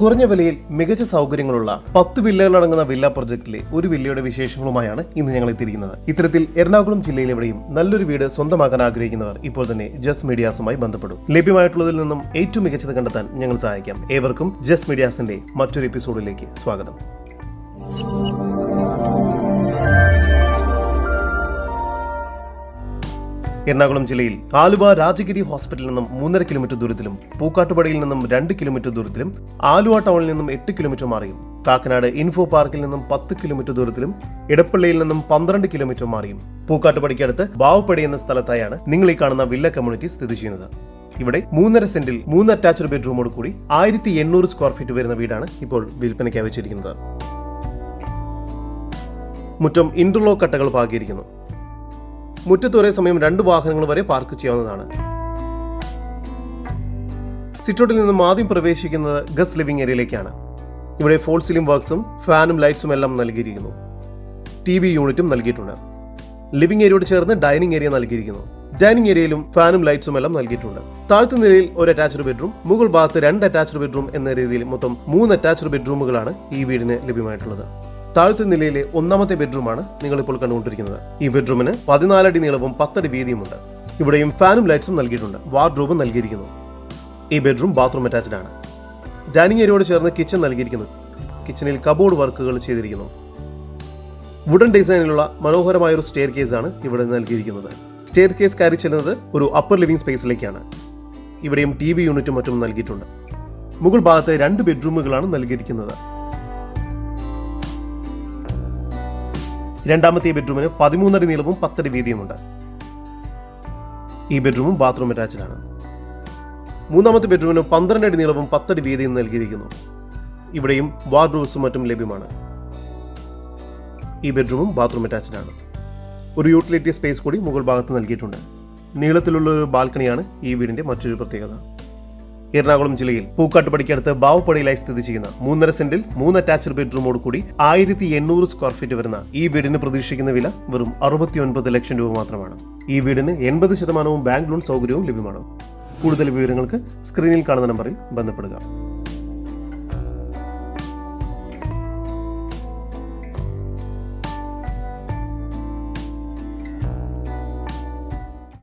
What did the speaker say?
കുറഞ്ഞ വിലയിൽ മികച്ച സൗകര്യങ്ങളുള്ള പത്ത് വില്ലകളടങ്ങുന്ന വില്ല പ്രൊജക്ടിലെ ഒരു വില്ലയുടെ വിശേഷങ്ങളുമായാണ് ഇന്ന് ഞങ്ങൾ എത്തിയിരിക്കുന്നത്. ഇത്തരത്തിൽ എറണാകുളം ജില്ലയിൽ എവിടെയും നല്ലൊരു വീട് സ്വന്തമാക്കാൻ ആഗ്രഹിക്കുന്നവർ ഇപ്പോൾ തന്നെ ജസ് മീഡിയാസുമായി ബന്ധപ്പെടും. ലഭ്യമായിട്ടുള്ളതിൽ നിന്നും ഏറ്റവും മികച്ചത് കണ്ടെത്താൻ ഞങ്ങൾ സഹായിക്കാം. ഏവർക്കും ജസ് മീഡിയാസിന്റെ മറ്റൊരു എപ്പിസോഡിലേക്ക് സ്വാഗതം. എറണാകുളം ജില്ലയിൽ ആലുവ രാജഗിരി ഹോസ്പിറ്റലിൽ നിന്നും മൂന്നര കിലോമീറ്റർ ദൂരത്തിലും പൂക്കാട്ടുപടിയിൽ നിന്നും രണ്ട് കിലോമീറ്റർ ദൂരത്തിലും ആലുവ ടൗണിൽ നിന്നും എട്ട് കിലോമീറ്റർ മാറിയും. കാക്കനാട് ഇൻഫോ പാർക്കിൽ നിന്നും പത്ത് കിലോമീറ്റർ ദൂരത്തിലും ഇടപ്പള്ളിയിൽ നിന്നും പന്ത്രണ്ട് കിലോമീറ്റർ മാറിയും. പൂക്കാട്ടുപടിക്കടുത്ത് ബാവുപടി എന്ന സ്ഥലത്തായാണ് നിങ്ങൾ ഈ കാണുന്ന വില്ല കമ്മ്യൂണിറ്റി സ്ഥിതി ചെയ്യുന്നത്. ഇവിടെ മൂന്നര സെന്റിൽ മൂന്ന് അറ്റാച്ച്ഡ് ബെഡ്റൂമോട് കൂടി ആയിരത്തി എണ്ണൂറ് സ്ക്വയർ ഫീറ്റ് വരുന്ന വീടാണ് ഇപ്പോൾ വിൽപ്പനയ്ക്കായി വെച്ചിരിക്കുന്നത്. മുറ്റം ഇന്റർലോക്ക് കട്ടകൾ പാകിയിരിക്കുന്നു. മുറ്റത്ത് ഒരേ സമയം രണ്ട് വാഹനങ്ങൾ വരെ പാർക്ക് ചെയ്യാവുന്നതാണ്. സിറ്റോട്ടിൽ നിന്നും ആദ്യം പ്രവേശിക്കുന്നത് ഗസ് ലിവിംഗ് ഏരിയയിലേക്കാണ്. ഇവിടെ ഫോൾ സീലിംഗ് വർക്ക്സും ഫാനും ലൈറ്റ്സും എല്ലാം നൽകിയിരിക്കുന്നു. ടി വി യൂണിറ്റും നൽകിയിട്ടുണ്ട്. ലിവിംഗ് ഏരിയയോട് ചേർന്ന് ഡൈനിങ് ഏരിയ നൽകിയിരിക്കുന്നു. ഡൈനിങ് ഏരിയയിലും ഫാനും ലൈറ്റ്സും എല്ലാം നൽകിയിട്ടുണ്ട്. താഴത്തെ നിലയിൽ ഒരു അറ്റാച്ച്ഡ് ബെഡ്റൂം മുകൾ ഭാഗത്ത് രണ്ട് അറ്റാച്ച്ഡ് ബെഡ്റൂം എന്ന രീതിയിൽ മൊത്തം മൂന്ന് അറ്റാച്ച്ഡ് ബെഡ്റൂമുകളാണ് ഈ വീടിന് ലഭ്യമായിട്ടുള്ളത്. താഴത്തെ നിലയിലെ ഒന്നാമത്തെ ബെഡ്റൂമാണ് നിങ്ങൾ ഇപ്പോൾ കണ്ടുകൊണ്ടിരിക്കുന്നത്. ഈ ബെഡ്റൂമിന് പതിനാലടി നീളവും പത്തടി വീതിയുമുണ്ട്. ഇവിടെയും ഫാനും ലൈറ്റ്സും നൽകിയിട്ടുണ്ട്. വാർഡ്രോബും നൽകിയിരിക്കുന്നു. ഈ ബെഡ്റൂം ബാത്റൂം അറ്റാച്ച്ഡ് ആണ്. ഡൈനിങ് ഏരിയയോട് ചേർന്ന് കിച്ചൺ നൽകിയിരിക്കുന്നു. കിച്ചണിൽ കബോർഡ് വർക്കുകൾ ചെയ്തിരിക്കുന്നു. വുഡൻ ഡിസൈനിലുള്ള മനോഹരമായ ഒരു സ്റ്റെയർ കേസ് ആണ് ഇവിടെ നൽകിയിരിക്കുന്നത്. സ്റ്റെയർ കേസ് കയറി ചെല്ലുന്നത് ഒരു അപ്പർ ലിവിംഗ് സ്പേസിലേക്കാണ് ഇവിടെയും ടി വി യൂണിറ്റും മറ്റും നൽകിയിട്ടുണ്ട്. മുകൾ ഭാഗത്ത് രണ്ട് ബെഡ്റൂമുകളാണ് നൽകിയിരിക്കുന്നത്. രണ്ടാമത്തെ ബെഡ്റൂമിന് പതിമൂന്നടി നീളവും പത്തടി വീതിയുമുണ്ട്. ഈ ബെഡ്റൂമും ബാത്റൂം അറ്റാച്ച്ഡ് ആണ് മൂന്നാമത്തെ ബെഡ്റൂമിന് പന്ത്രണ്ട് അടി നീളവും പത്തടി വീതിയും നൽകിയിരിക്കുന്നു. ഇവിടെയും വാർഡ്രോബ്സും മറ്റും ലഭ്യമാണ്. ഈ ബെഡ്റൂമും ബാത്റൂം അറ്റാച്ച്ഡ് ആണ് ഒരു യൂട്ടിലിറ്റി സ്പേസ് കൂടി മുകൾ ഭാഗത്ത് നൽകിയിട്ടുണ്ട്. നീളത്തിലുള്ള ഒരു ബാൽക്കണിയാണ് ഈ വീടിന്റെ മറ്റൊരു പ്രത്യേകത. എറണാകുളം ജില്ലയിൽ പൂക്കാട്ടുപടിക്കടുത്ത് ബാവുപടിയിലായി സ്ഥിതി ചെയ്യുന്ന മൂന്നര സെന്റിൽ മൂന്ന് അറ്റാച്ച്ഡ് ബെഡ്റൂമോട് കൂടി ആയിരത്തി എണ്ണൂറ് സ്ക്വയർ ഫീറ്റ് വരുന്ന ഈ വീടിന് പ്രതീക്ഷിക്കുന്ന വില വെറും അറുപത്തിയൊൻപത് ലക്ഷം രൂപ മാത്രമാണ്. ഈ വീടിന് എൺപത് ശതമാനവും ബാങ്ക് ലോൺ സൗകര്യവും ലഭ്യമാണ്. കൂടുതൽ വിവരങ്ങൾക്ക് സ്ക്രീനിൽ കാണുന്ന നമ്പറിൽ ബന്ധപ്പെടുക.